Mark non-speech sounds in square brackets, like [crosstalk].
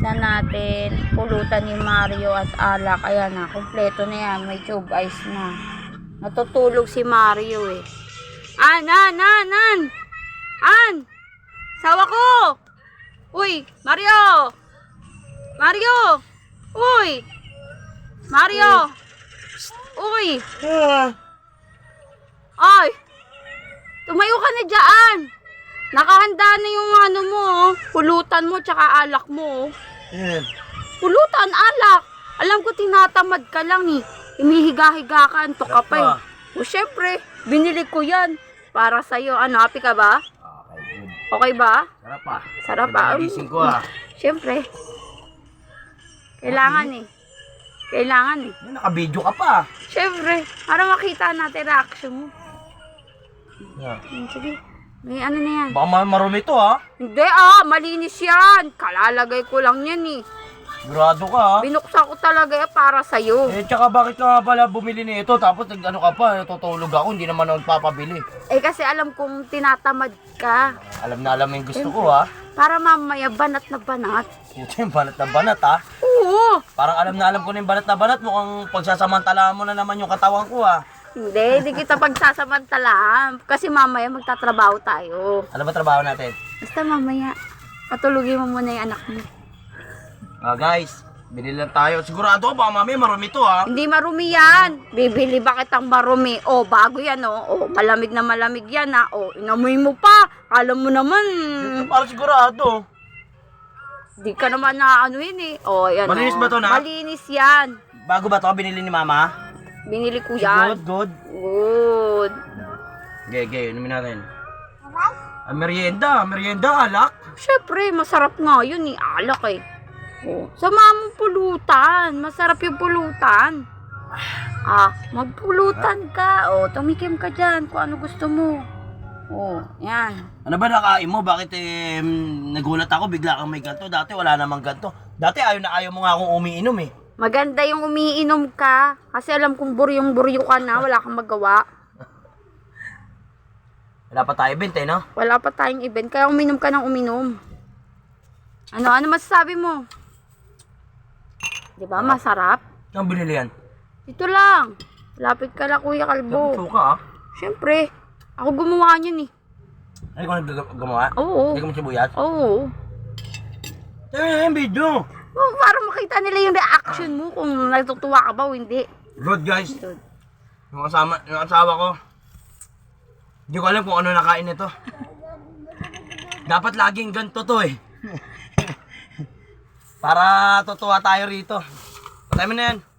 na natin. Pulutan ni Mario at alak. Ayan na, kompleto na yan. May tube ice na. Natutulog si Mario eh. An, an, an, an! An! Sawa ko! Uy, Mario! Mario! Uy! Mario! Uy! Ay! Tumayo ka na dyan! Nakahanda na yung ano mo, oh. pulutan mo, tsaka alak mo. Ayan. Pulutan, alak! Alam ko tinatamad ka lang eh. Imihiga-higa ka, antok ka pa eh. O syempre, binili ko yan. Para sa'yo. Ano, happy ka ba? Okay, good. Okay ba? Sarap ah. Sarap ah. Gising ko ah. Syempre. Kailangan eh. Kailangan eh. Naka-video ka pa. Syempre, para makita natin reaction mo. Yeah. Hmm, Sige, may ano na yan. Baka ma- marumi to ah. Hindi ah, malinis yan. Kalalagay ko lang yan eh. Sigurado ka ah. Binuksan ko talaga yan para sa'yo. Eh, tsaka bakit ka nga pala bumili nito tapos nag ano ka pa, tutulog ako, hindi naman ako nagpapabili. Eh kasi alam kong tinatamad ka. Alam na alam yung gusto ko ah. Para mamaya banat na banat. Puta yung banat na banat ah. Oo. Parang alam na alam ko na yung banat na banat, mukhang pagsasamantala mo na naman yung katawan ko ah. Hindi, hindi kita pagsasamantalahan. Kasi mamaya magtatrabaho tayo. Ano ba trabaho natin? Basta mamaya, patulugin mo muna yung anak mo. Ah guys, binili lang tayo. Sigurado ako baka mamaya marumi to ah. Hindi marumi yan. Bibili ba kitang marumi? O, bago yan o. O, malamig na malamig yan ha. O, inamoy mo pa. Alam mo naman, Parang sigurado. di ka naman na ano yun eh. O, yan Malinis o. ba to, Nak? Malinis yan. Bago ba to binili ni mama? Binili ko yan. Good, good. Good. Okay, okay, inumin natin. Ah, merienda, merienda, alak. Siyempre, masarap nga yun eh. Alak eh. Oh. Sama mo pulutan. Masarap yung pulutan. Ah, magpulutan ka. Oh, tumikim ka dyan kung ano gusto mo. Oh, yan. Ano ba nakain mo? Bakit eh, nagulat ako, bigla kang may ganto. Dati wala namang ganto. Dati ayaw na ayaw mo nga akong umiinom eh. Maganda yung umiinom ka. Kasi alam kong buryong-buryo ka na. Wala kang magawa. Wala pa tayo bent eh, no? Wala pa tayong event. Kaya uminom ka ng uminom. Ano, ano masasabi mo? Di ba, masarap? Saan binili yan? Dito lang. Lapit ka lang, Kuya Kalbo. Suka ah. Siyempre, ako gumawa niyan eh. Ano ko naggumawa? Oo. Hindi ko mo sibuyas? Oo. Na yung video. Oh, para makita nila yung reaction mo kung natutuwa ka ba o hindi. Good guys. Yung kasama, yung asawa ko. Hindi ko alam kung ano nakain nito. Dapat laging ganito to eh. [laughs] Para tutuwa tayo rito. Patay mo na yan.